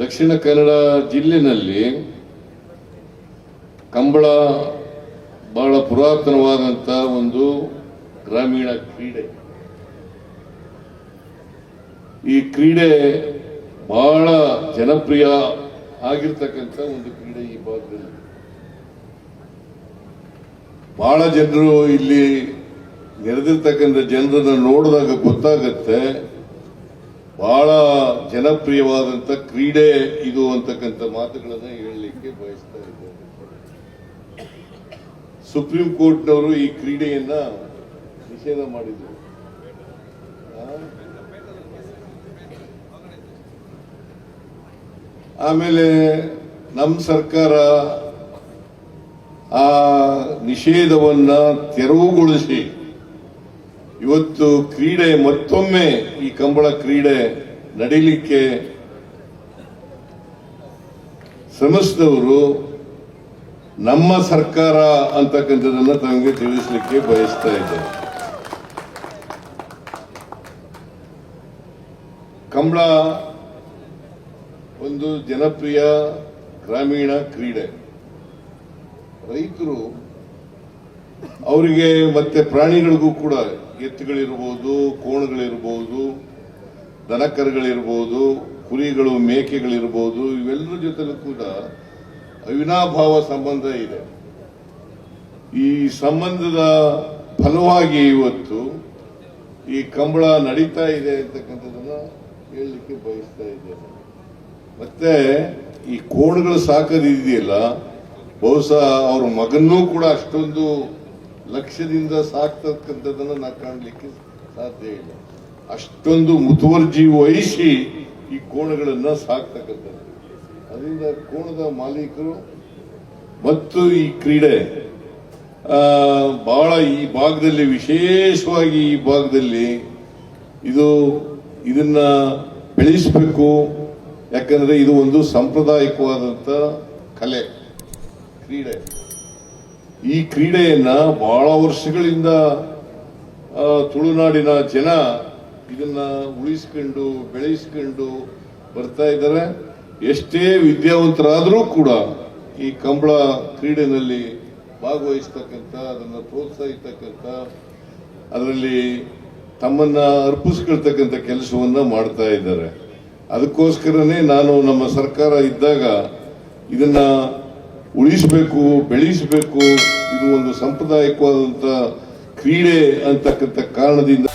ದಕ್ಷಿಣ ಕನ್ನಡ ಜಿಲ್ಲೆನಲ್ಲಿ ಕಂಬಳ ಬಹಳ ಪುರಾತನವಾದಂಥ ಒಂದು ಗ್ರಾಮೀಣ ಕ್ರೀಡೆ. ಈ ಕ್ರೀಡೆ ಬಹಳ ಜನಪ್ರಿಯ ಆಗಿರ್ತಕ್ಕಂಥ ಒಂದು ಕ್ರೀಡೆ ಈ ಭಾಗದಲ್ಲಿ. ಬಹಳ ಜನರು ಇಲ್ಲಿ ನೆರೆದಿರ್ತಕ್ಕಂಥ ಜನರನ್ನು ನೋಡಿದಾಗ ಗೊತ್ತಾಗತ್ತೆ. ಬಹಳ ಜನಪ್ರಿಯವಾದಂತ ಕ್ರೀಡೆ ಇದು ಅಂತಕ್ಕಂಥ ಮಾತುಗಳನ್ನ ಹೇಳಲಿಕ್ಕೆ ಬಯಸ್ತಾ ಇದ್ದಾರೆ ಸುಪ್ರೀಂ ಕೋರ್ಟ್ನವರು ಈ ಕ್ರೀಡೆಯನ್ನ ನಿಷೇಧ ಮಾಡಿದ್ರು. ಆಮೇಲೆ ನಮ್ಮ ಸರ್ಕಾರ ಆ ನಿಷೇಧವನ್ನ ತೆರವುಗೊಳಿಸಿ ಇವತ್ತು ಕ್ರೀಡೆ ಮತ್ತೊಮ್ಮೆ ಈ ಕಂಬಳ ಕ್ರೀಡೆ ನಡೀಲಿಕ್ಕೆ ಶ್ರಮಿಸಿದವರು ನಮ್ಮ ಸರ್ಕಾರ ಅಂತಕ್ಕಂಥದ್ದನ್ನ ತಮಗೆ ತಿಳಿಸಲಿಕ್ಕೆ ಬಯಸ್ತಾ ಇದ್ದೆ ಕಂಬಳ ಒಂದು ಜನಪ್ರಿಯ ಗ್ರಾಮೀಣ ಕ್ರೀಡೆ. ರೈತರು ಅವರಿಗೆ ಮತ್ತೆ ಪ್ರಾಣಿಗಳಿಗೂ ಕೂಡ ಎತ್ತುಗಳಿರ್ಬೋದು, ಕೋಣಗಳಿರ್ಬೋದು, ದನಕರುಗಳಿರ್ಬೋದು, ಕುರಿಗಳು, ಮೇಕೆಗಳಿರ್ಬೋದು, ಇವೆಲ್ಲರ ಜೊತೆಲೂ ಕೂಡ ಅವಿನಾಭಾವ ಸಂಬಂಧ ಇದೆ. ಈ ಸಂಬಂಧದ ಫಲವಾಗಿ ಇವತ್ತು ಈ ಕಂಬಳ ನಡೀತಾ ಇದೆ ಅಂತಕ್ಕಂಥದ್ದನ್ನ ಹೇಳಲಿಕ್ಕೆ ಬಯಸ್ತಾ ಇದ್ದೇನೆ. ಮತ್ತೆ ಈ ಕೋಣಗಳು ಸಾಕದಿದೆಯಲ್ಲ, ಬಹುಶಃ ಅವ್ರ ಮಗನ್ನೂ ಕೂಡ ಅಷ್ಟೊಂದು ಲಕ್ಷ್ಯದಿಂದ ಸಾಕ್ತಕ್ಕಂಥದ್ದನ್ನು ನಾ ಕಾಣಲಿಕ್ಕೆ ಸಾಧ್ಯ ಇಲ್ಲ. ಅಷ್ಟೊಂದು ಮುತುವರ್ಜಿ ವಹಿಸಿ ಈ ಕೋಣಗಳನ್ನು ಸಾಕ್ತಕ್ಕಂಥದ್ದು. ಅದರಿಂದ ಕೋಣದ ಮಾಲೀಕರು ಮತ್ತು ಈ ಕ್ರೀಡೆ ಬಹಳ ಈ ಭಾಗದಲ್ಲಿ, ವಿಶೇಷವಾಗಿ ಈ ಭಾಗದಲ್ಲಿ ಇದು ಇದನ್ನ ಬೆಳೆಸಬೇಕು. ಯಾಕಂದ್ರೆ ಇದು ಒಂದು ಸಾಂಪ್ರದಾಯಿಕವಾದಂಥ ಕಲೆ, ಕ್ರೀಡೆ. ಈ ಕ್ರೀಡೆಯನ್ನ ಬಹಳ ವರ್ಷಗಳಿಂದ ತುಳುನಾಡಿನ ಜನ ಇದನ್ನ ಉಳಿಸ್ಕೊಂಡು, ಬೆಳೆಸ್ಕೊಂಡು ಬರ್ತಾ ಇದ್ದಾರೆ. ಎಷ್ಟೇ ವಿದ್ಯಾವಂತರಾದರೂ ಕೂಡ ಈ ಕಂಬಳ ಕ್ರೀಡೆನಲ್ಲಿ ಭಾಗವಹಿಸ್ತಕ್ಕಂಥ, ಅದನ್ನು ಪ್ರೋತ್ಸಾಹಿಸ್ತಕ್ಕಂಥ ಅದರಲ್ಲಿ ತಮ್ಮನ್ನ ಅರ್ಪಿಸ್ಕೊಳ್ತಕ್ಕಂಥ ಕೆಲಸವನ್ನ ಮಾಡ್ತಾ ಇದ್ದಾರೆ. ಅದಕ್ಕೋಸ್ಕರನೇ ನಾನು ನಮ್ಮ ಸರ್ಕಾರ ಇದ್ದಾಗ ಇದನ್ನ ಉಳಿಸಬೇಕು ಬೆಳೆಸಬೇಕು ಇದು ಒಂದು ಸಾಂಪ್ರದಾಯಿಕವಾದಂಥ ಕ್ರೀಡೆ ಅಂತಕ್ಕಂಥ ಕಾರಣದಿಂದ